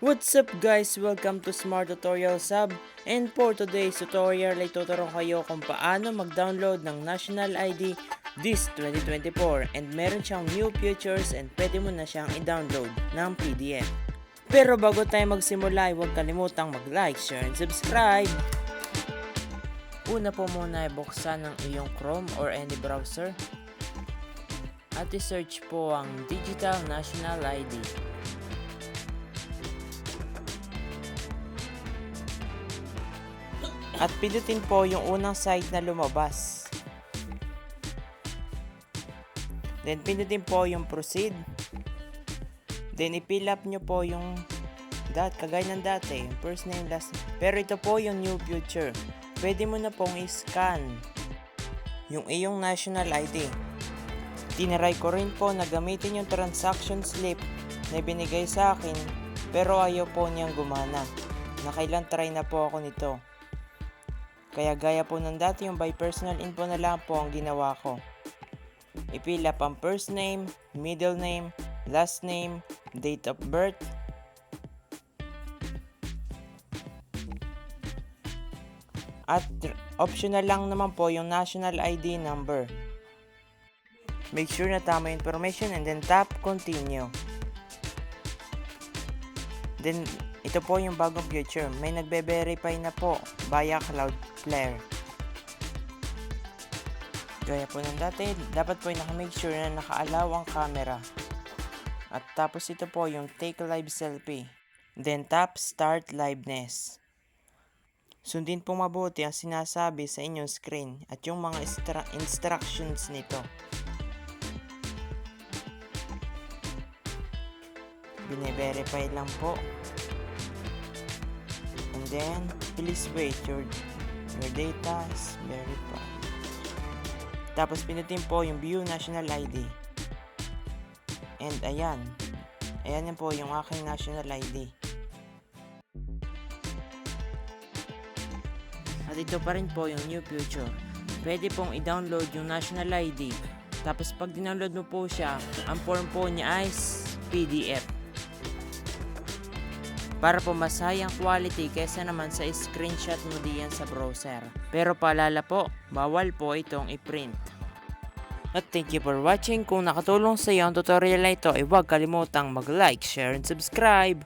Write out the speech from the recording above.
What's up guys? Welcome to Smart Tutorial Sub and for today's tutorial ay tuturo kayo kung paano mag-download ng National ID this 2024 and meron siyang new features and pwede mo na siyang i-download ng PDF. Pero bago tayo magsimula huwag kalimutang mag-like, share, and subscribe! Una po muna ay buksan ng iyong Chrome or any browser at i-search po ang Digital National ID. At pindutin po yung unang site na lumabas. Then pindutin po yung proceed. Then i-fill up nyo po yung dat kagaya ng dati, yung first name, last name. Pero ito po yung new future. Pwede mo na pong i-scan yung iyong national ID. Tinaray ko rin po na gamitin yung transaction slip na binigay sa akin pero ayaw po niyang gumana. Nakailan try na po ako nito. Kaya gaya po ng dati yung by personal info na lang po ang ginawa ko. I-fill up ang first name, middle name, last name, date of birth, at optional lang naman po yung national ID number. Make sure na tama yung information and then tap continue. Then, ito po yung bagong future. May nagbe-verify na po via Cloudflare. Gaya po ng dati, dapat po yung naka-make sure na naka-allow ang camera. At tapos ito po yung take live selfie. Then tap start liveness. Sundin po mabuti ang sinasabi sa inyong screen at yung mga instra- instructions nito. Bine-verify lang po. And then, please wait, your, your data is verified. Tapos pinutin po yung view national ID. And ayan. Ayan yan po yung aking national ID. At ito pa rin po yung new future. Pwede pong i-download yung national ID. Tapos pag dinownload mo po siya, ang form po niya ay PDF. Para po mas high ang quality kaysa naman sa screenshot mo diyan sa browser. Pero paalala po, bawal po itong i-print. At thank you for watching. Kung nakatulong sa iyo ang tutorial na ito, ay huwag kalimutang mag-like, share, and subscribe.